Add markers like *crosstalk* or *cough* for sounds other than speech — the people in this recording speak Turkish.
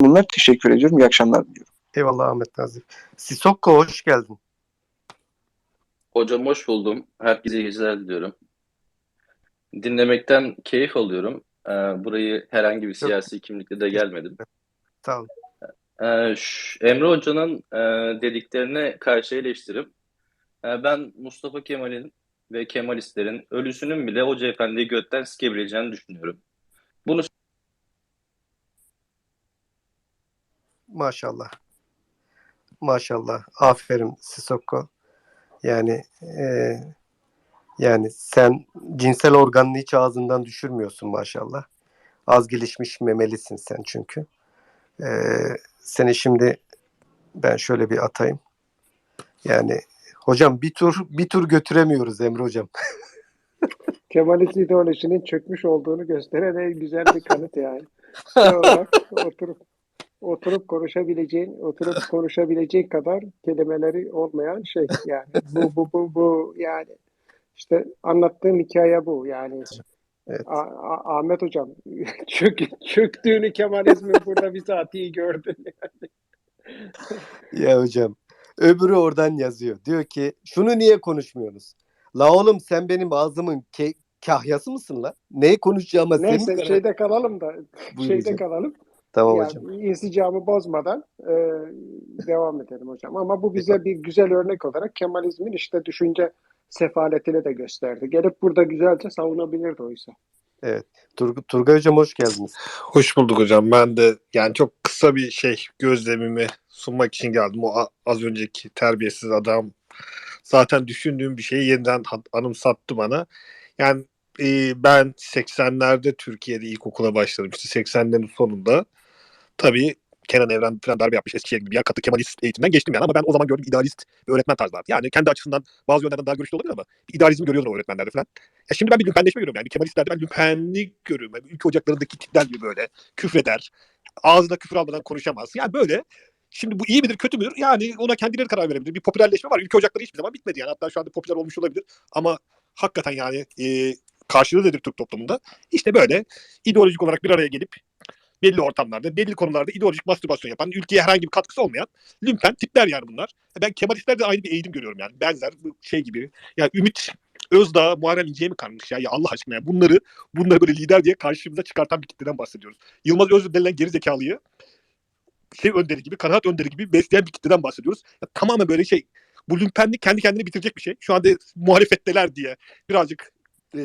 bunlar. Teşekkür ediyorum. İyi akşamlar diliyorum. Eyvallah Ahmet Nazif. Sisokko hoş geldin. Hocam hoş buldum. Herkese iyi geceler diliyorum. Dinlemekten keyif alıyorum. Ee, burayı herhangi bir siyasi kimlikle de gelmedim. Sağ ol. Ee, şu- Emre Hoca'nın e, dediklerine karşı eleştirim. Ee, ben Mustafa Kemal'in ve Kemalistlerin ölüsünün bile Hoca Efendi'yi götten sikebileceğini düşünüyorum. Bunu Maşallah. Maşallah. Aferin Sisokko. Yani e, yani sen cinsel organını hiç ağzından düşürmüyorsun maşallah. Az gelişmiş memelisin sen çünkü. E, seni şimdi ben şöyle bir atayım. Yani hocam bir tur bir tur götüremiyoruz Emre hocam. *laughs* Kemalist ideolojinin çökmüş olduğunu gösteren en güzel bir kanıt yani. Şey olarak oturup oturup konuşabileceğin, oturup *laughs* konuşabilecek kadar kelimeleri olmayan şey yani. Bu bu bu bu yani. İşte anlattığım hikaye bu yani. Evet. A- Ahmet hocam *laughs* çök, çöktüğünü Kemalizmin burada bizatihi gördün. Ya hocam. Öbürü oradan yazıyor. Diyor ki şunu niye konuşmuyorsunuz? La oğlum sen benim ağzımın ke- kahyası mısın la? Neyi konuşacağıma Neyse karar- şeyde kalalım da Buyur şeyde hocam. kalalım. Tamam Yani hocam. insicamı bozmadan e, devam edelim hocam. Ama bu bize bir güzel örnek olarak Kemalizmin işte düşünce sefaletini de gösterdi. Gelip burada güzelce savunabilirdi oysa. Tur- Turgay hocam hoş geldiniz. Hoş bulduk hocam. Ben de yani çok kısa bir şey gözlemimi sunmak için geldim. O az önceki terbiyesiz adam zaten düşündüğüm bir şeyi yeniden anımsattı bana. Yani e, ben 80'lerde Türkiye'de ilkokula başladım. İşte 80'lerin sonunda tabii Kenan Evren falan darbe yapmış Eskişehir gibi bir yer katı Kemalist eğitimden geçtim yani ama ben o zaman gördüğüm idealist bir öğretmen tarzı vardı. Yani kendi açısından bazı yönlerden daha görüşlü olabilir ama idealizmi görüyordum o öğretmenlerde falan. Ya şimdi ben bir lümpenleşme görüyorum yani. Bir Kemalistlerde ben lümpenlik görüyorum. Yani ülke ocaklarındaki tipler gibi böyle küfreder. Ağzına küfür almadan konuşamaz. Yani böyle Şimdi bu iyi midir kötü müdür? Yani ona kendileri karar verebilir. Bir popülerleşme var. Ülke ocakları hiçbir zaman bitmedi yani. Hatta şu anda popüler olmuş olabilir. Ama hakikaten yani e, karşılığı nedir Türk toplumunda? İşte böyle ideolojik olarak bir araya gelip belli ortamlarda, belli konularda ideolojik mastürbasyon yapan, ülkeye herhangi bir katkısı olmayan lümpen tipler yani bunlar. Ben Kemalistlerde aynı bir eğilim görüyorum yani. Benzer şey gibi. Yani Ümit Özdağ, Muharrem İnce'ye mi kalmış ya? Ya Allah aşkına ya. Bunları, bunları böyle lider diye karşımıza çıkartan bir kitleden bahsediyoruz. Yılmaz Özdağ denilen gerizekalıyı şey önderi gibi, kanaat önderi gibi besleyen bir kitleden bahsediyoruz. Ya, tamamen böyle şey, bu lümpenlik kendi kendini bitirecek bir şey. Şu anda muhalefetteler diye birazcık e,